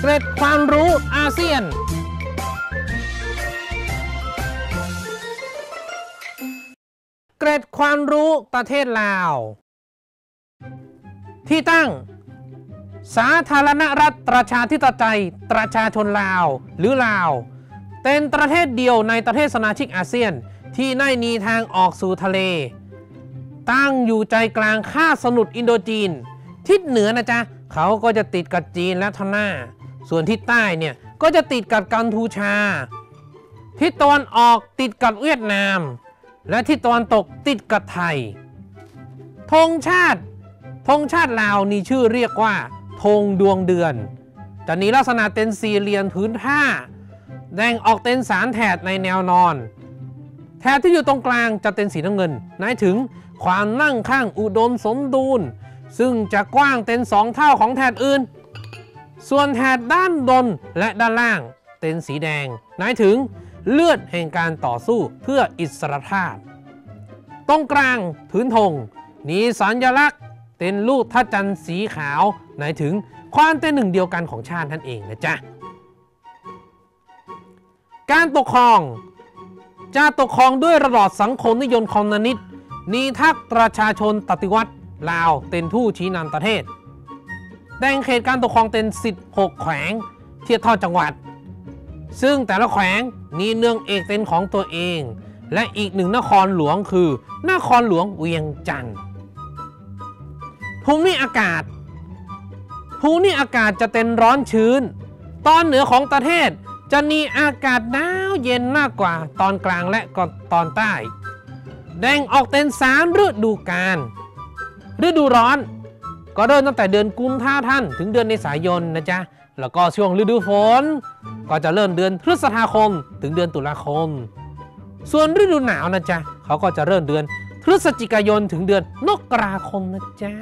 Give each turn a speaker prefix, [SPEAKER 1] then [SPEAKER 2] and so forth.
[SPEAKER 1] เกร็ดความรู้อาเซียน เกร็ดความรู้ประเทศลาว ที่ตั้ง สาธารณรัฐประชาธิปไตยประชาชนลาวหรือลาว เป็นประเทศเดียวในประเทศสมาชิกอาเซียนที่ได้มีทางออกสู่ทะเล ตั้งอยู่ใจกลางคาบสมุทรอินโดจีน ทิศเหนือนะจ๊ะ เขาก็จะติดกับจีนและทนาส่วนทิศใต้เนี่ยก็จะติดกับกัมพูชาทิศตะวันออกติดกับเวียดนาม และทิศตะวันตกติดกับไทยธงชาติธงชาติลาวนี่ชื่อเรียกว่าธงดวงเดือนจะมีลักษณะเป็นสี่เหลี่ยมพื้นผ้า แดงออกเป็นสารแถดในแนวนอน แถบที่อยู่ตรงกลางจะเป็นสีน้ำเงินหมายถึงความนั่งข้างอุดมสมดุล ซึ่งจะกว้างเป็นสองเท่าของแถบอื่น ส่วนแถบด้านบนและด้านล่างเป็นสีแดงหมายถึงเลือดแห่งการต่อสู้เพื่ออิสรภาพ ตรงกลางพื้นธงมีสัญลักษณ์เป็นรูปทัจันทร์สีขาวหมายถึงความเป็นหนึ่งเดียวกันของชาตินั่นเองนะจ๊ะ การปกครองจะปกครองด้วยระบอบสังคมนิยมคอมมิวนิสต์นีทักประชาชนปฏิวัติ ลาวเป็นผู้ชี้นำประเทศ แบ่งเขตการปกครองเป็น 16 แขวงเทียบเท่าจังหวัด ซึ่งแต่ละแขวงมีเนืองเอกเป็นของตัวเอง และอีกหนึ่งนครหลวงคือ นครหลวงเวียงจันทร์ภูมิอากาศภูมิอากาศจะเป็นร้อนชื้น ตอนเหนือของประเทศจะมีอากาศหนาวเย็นมากกว่าตอนกลางและก็ตอนใต้ แดงออกเป็นสามฤดูกาล ฤดูร้อน ก็เริ่มตั้งแต่เดือนกุมภาพันธ์ถึงเดือนเมษายนนะจ๊ะ แล้วก็ช่วงฤดูฝน ก็จะเริ่มเดือนพฤษภาคม ถึงเดือนตุลาคม ส่วนฤดูหนาวนะจ๊ะเขาก็จะเริ่มเดือนพฤศจิกายนถึงเดือนมกราคมนะจ๊ะ